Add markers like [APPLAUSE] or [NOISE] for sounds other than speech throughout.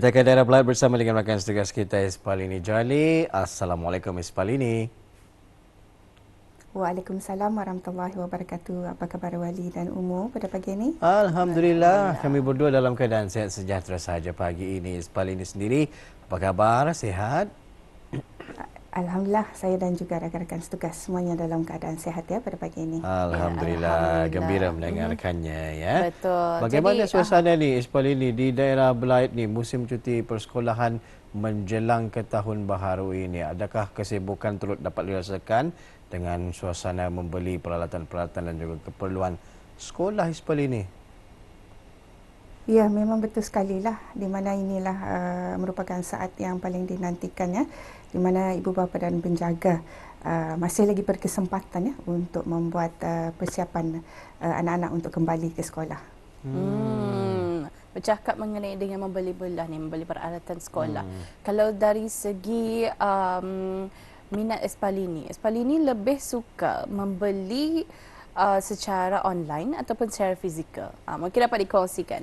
Kita ke daerah Belat bersama dengan rakan setugas kita Ispalini Jali. Assalamualaikum Ispalini. Waalaikumsalam warahmatullahi wabarakatuh. Apa khabar Wali dan Umu pada pagi ini? Alhamdulillah, kami berdua dalam keadaan sehat sejahtera sahaja pagi ini. Ispalini sendiri, apa khabar? Sehat? Alhamdulillah, saya dan juga rakan-rakan setugas semuanya dalam keadaan sehat ya pada pagi ini. Alhamdulillah, ya, gembira mendengarkannya ya. Betul. Bagaimana Jadi, suasana ni Ispalini di daerah Belait ni musim cuti persekolahan menjelang ke tahun baharu ini? Adakah kesibukan turut dapat dirasakan dengan suasana membeli peralatan-peralatan dan juga keperluan sekolah Ispalini? Ya, memang betul sekali lah di mana inilah uh, merupakan saat yang paling dinantikan ya di mana ibu bapa dan penjaga uh, masih lagi berkesempatan ya untuk membuat uh, persiapan uh, anak-anak untuk kembali ke sekolah. Hmm. Bercakap mengenai dengan membeli belah ni, membeli peralatan sekolah. Hmm. Kalau dari segi um, minat Espalini, Espalini lebih suka membeli uh, secara online ataupun secara fizikal. Uh, mungkin dapat dikongsikan.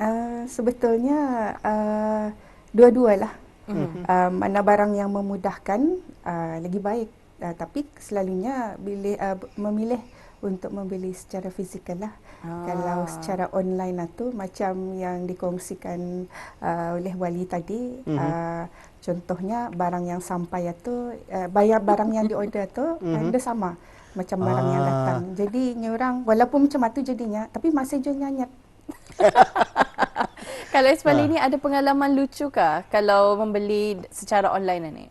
Uh, sebetulnya uh, dua-dualah. Mm-hmm. Uh, mana barang yang memudahkan uh, lagi baik. Uh, tapi selalunya bila uh, memilih untuk membeli secara fizikal lah. Ah. Kalau secara online itu macam yang dikongsikan uh, oleh wali tadi, mm-hmm. uh, contohnya barang yang sampai itu uh, bayar barang yang diorder tu mm-hmm. ada sama macam barang ah. yang datang. Jadi orang walaupun macam itu jadinya, tapi masih je nyanyat. [LAUGHS] kalau Ismail ha. ini ada pengalaman lucu kah kalau membeli secara online ini?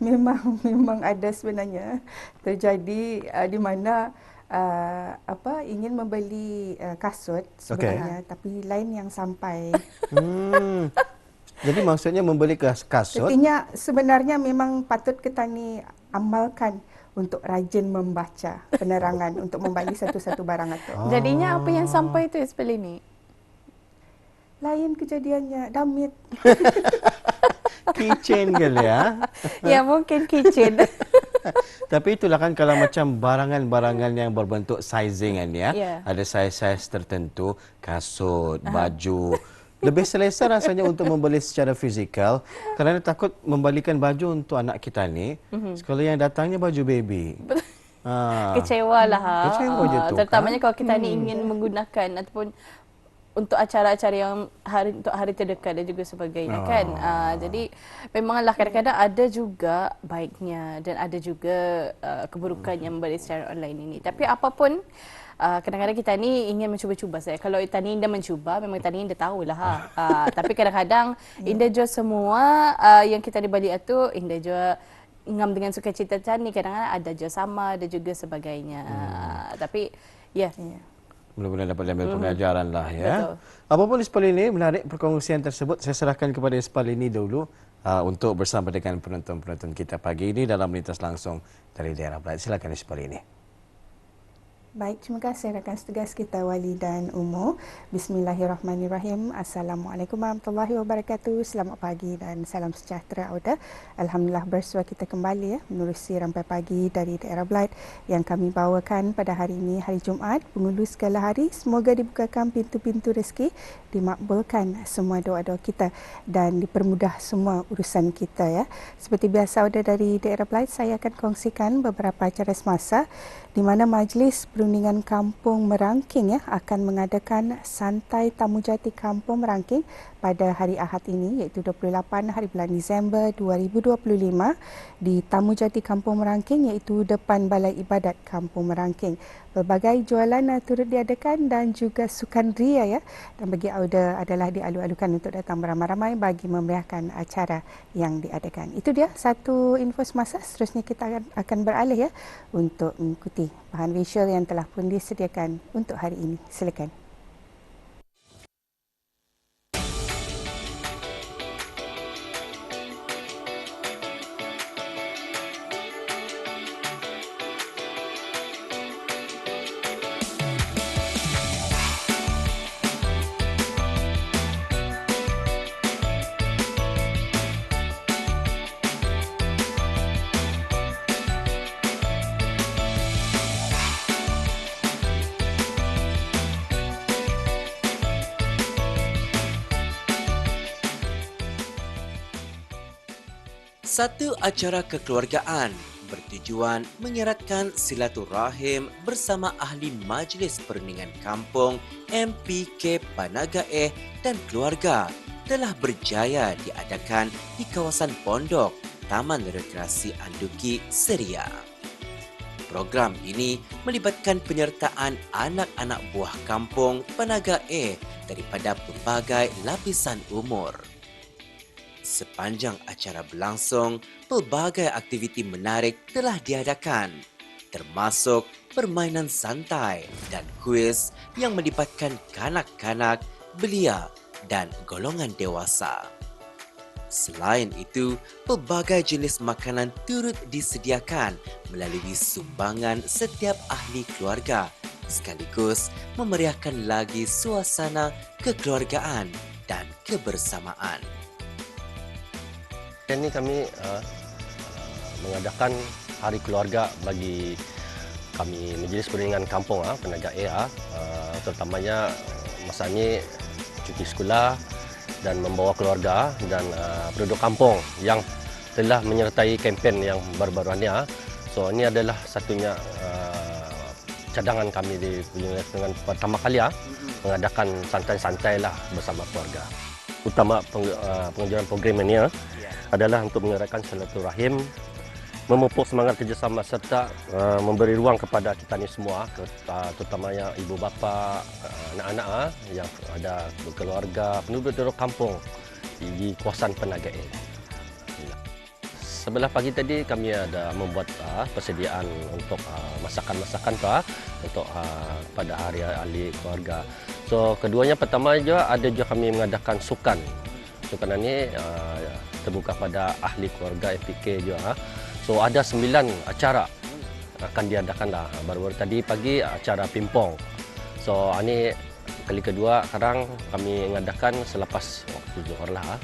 Memang [LAUGHS] memang ada sebenarnya terjadi uh, di mana uh, apa ingin membeli uh, kasut sebenarnya okay. tapi lain yang sampai. [LAUGHS] Hmm. Jadi maksudnya membeli kasut? Artinya sebenarnya memang patut kita ni amalkan untuk rajin membaca penerangan [LAUGHS] untuk membeli satu-satu barang itu. Jadinya apa yang sampai itu Ismail ini? lain kejadiannya damit [LAUGHS] kitchen ke ya ya mungkin kitchen [LAUGHS] tapi itulah kan kalau macam barangan-barangan yang berbentuk sizing kan ya yeah. ada size-size tertentu kasut baju lebih selesa rasanya untuk membeli secara fizikal kerana takut membalikan baju untuk anak kita ni mm-hmm. sekali yang datangnya baju baby Ha. Kecewa lah. Ha. Kecewa je tu. Terutamanya kan? kalau kita hmm. ni ingin menggunakan ataupun untuk acara-acara yang hari untuk hari terdekat dan juga sebagainya oh. kan. Uh, jadi memanglah kadang-kadang ada juga baiknya dan ada juga uh, keburukan yang membeli secara online ini. Tapi apapun uh, kadang-kadang kita ni ingin mencuba-cuba saya. Kalau Tani Indah mencuba memang Tani Indah tahulah ha. Uh, tapi kadang-kadang [LAUGHS] ya. Indah jual semua uh, yang kita dibeli itu Indah jual ngam dengan sukacita Tani kadang-kadang ada jual sama ada juga sebagainya. Hmm. Uh, tapi ya yeah. Mudah-mudahan dapat diambil mm. pengajaran lah ya. Betul. Apapun Ispal ini menarik perkongsian tersebut. Saya serahkan kepada Ispal ini dulu uh, untuk bersama dengan penonton-penonton kita pagi ini dalam lintas langsung dari daerah Belait. Silakan Ispal ini. Baik, terima kasih rakan setugas kita Wali dan Umu. Bismillahirrahmanirrahim. Assalamualaikum warahmatullahi wabarakatuh. Selamat pagi dan salam sejahtera Auda. Alhamdulillah bersua kita kembali ya menerusi rampai pagi dari daerah Blight yang kami bawakan pada hari ini hari Jumaat. Penghulu segala hari semoga dibukakan pintu-pintu rezeki, dimakbulkan semua doa-doa kita dan dipermudah semua urusan kita ya. Seperti biasa Auda dari daerah Blight saya akan kongsikan beberapa acara semasa di mana majlis perundingan kampung Merangking ya akan mengadakan santai tamu jati kampung Merangking pada hari Ahad ini iaitu 28 hari bulan Disember 2025 di Tamu Jati Kampung Merangking iaitu depan Balai Ibadat Kampung Merangking. Berbagai jualan turut diadakan dan juga sukan ria ya dan bagi Auda adalah dialu-alukan untuk datang beramai-ramai bagi memeriahkan acara yang diadakan. Itu dia satu info semasa seterusnya kita akan beralih ya untuk mengikuti bahan visual yang telah pun disediakan untuk hari ini. Silakan. Satu acara kekeluargaan bertujuan mengeratkan silaturahim bersama ahli Majlis Perundingan Kampung MPK Panagae dan keluarga telah berjaya diadakan di kawasan Pondok Taman Rekreasi Anduki Seria. Program ini melibatkan penyertaan anak-anak buah kampung Panagae daripada pelbagai lapisan umur. Sepanjang acara berlangsung, pelbagai aktiviti menarik telah diadakan termasuk permainan santai dan kuis yang melibatkan kanak-kanak, belia dan golongan dewasa. Selain itu, pelbagai jenis makanan turut disediakan melalui sumbangan setiap ahli keluarga sekaligus memeriahkan lagi suasana kekeluargaan dan kebersamaan. Ini kami uh, mengadakan hari keluarga bagi kami Majlis Perundingan Kampung ah Penaga A uh, terutamanya masa ini cuti sekolah dan membawa keluarga dan uh, penduduk kampung yang telah menyertai kempen yang baru-baru ini ah. So ini adalah satunya uh, cadangan kami di dengan pertama kali ah mengadakan santai-santai lah bersama keluarga. Utama pengajaran program ini ah, adalah untuk mengeratkan silaturahim memupuk semangat kerjasama serta uh, memberi ruang kepada kita ni semua uh, terutamanya ibu bapa uh, anak-anak uh, yang ada keluarga penduduk-penduduk kampung di kawasan Penaga ini. Sebelah pagi tadi kami ada membuat uh, persediaan untuk uh, masakan-masakan uh, untuk uh, pada hari ahli keluarga. So keduanya pertama juga ada juga kami mengadakan sukan. Sukan ini uh, terbuka pada ahli keluarga FPK juga. Uh. So ada sembilan acara akan diadakan lah. Baru-baru tadi pagi acara pimpong. So ini kali kedua sekarang kami mengadakan selepas waktu zuhur lah.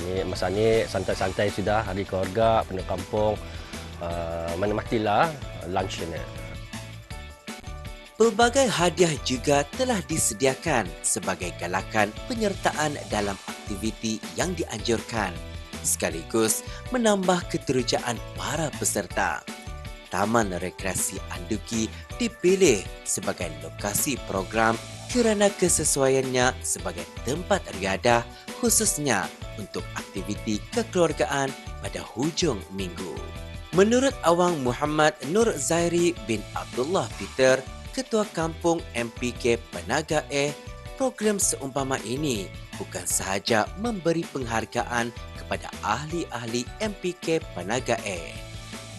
Ini masa ini santai-santai sudah hari keluarga penduduk kampung uh, menikmatilah lunch ini. Pelbagai hadiah juga telah disediakan sebagai galakan penyertaan dalam aktiviti yang dianjurkan sekaligus menambah keterujaan para peserta. Taman Rekreasi Anduki dipilih sebagai lokasi program kerana kesesuaiannya sebagai tempat riadah khususnya untuk aktiviti kekeluargaan pada hujung minggu. Menurut Awang Muhammad Nur Zairi bin Abdullah Peter, Ketua Kampung MPK Penaga E, program seumpama ini bukan sahaja memberi penghargaan kepada ahli-ahli MPK Panaga Air,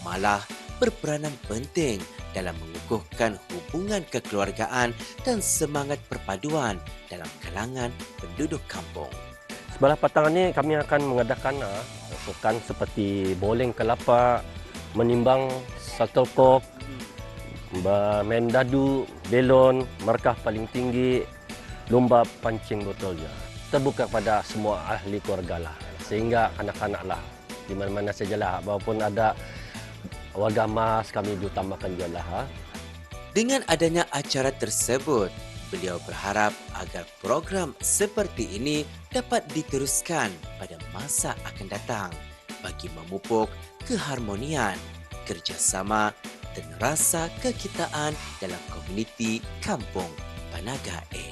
malah berperanan penting dalam mengukuhkan hubungan kekeluargaan dan semangat perpaduan dalam kalangan penduduk kampung. Sebelah petang ini kami akan mengadakan sukan seperti bowling kelapa, menimbang shuttlecock, main dadu, belon, markah paling tinggi, lomba pancing botol je terbuka pada semua ahli keluarga lah. Sehingga anak-anak lah di mana-mana sajalah. Walaupun ada warga mas kami diutamakan juga lah. Ha. Dengan adanya acara tersebut, beliau berharap agar program seperti ini dapat diteruskan pada masa akan datang bagi memupuk keharmonian, kerjasama dan rasa kekitaan dalam komuniti kampung Panaga A.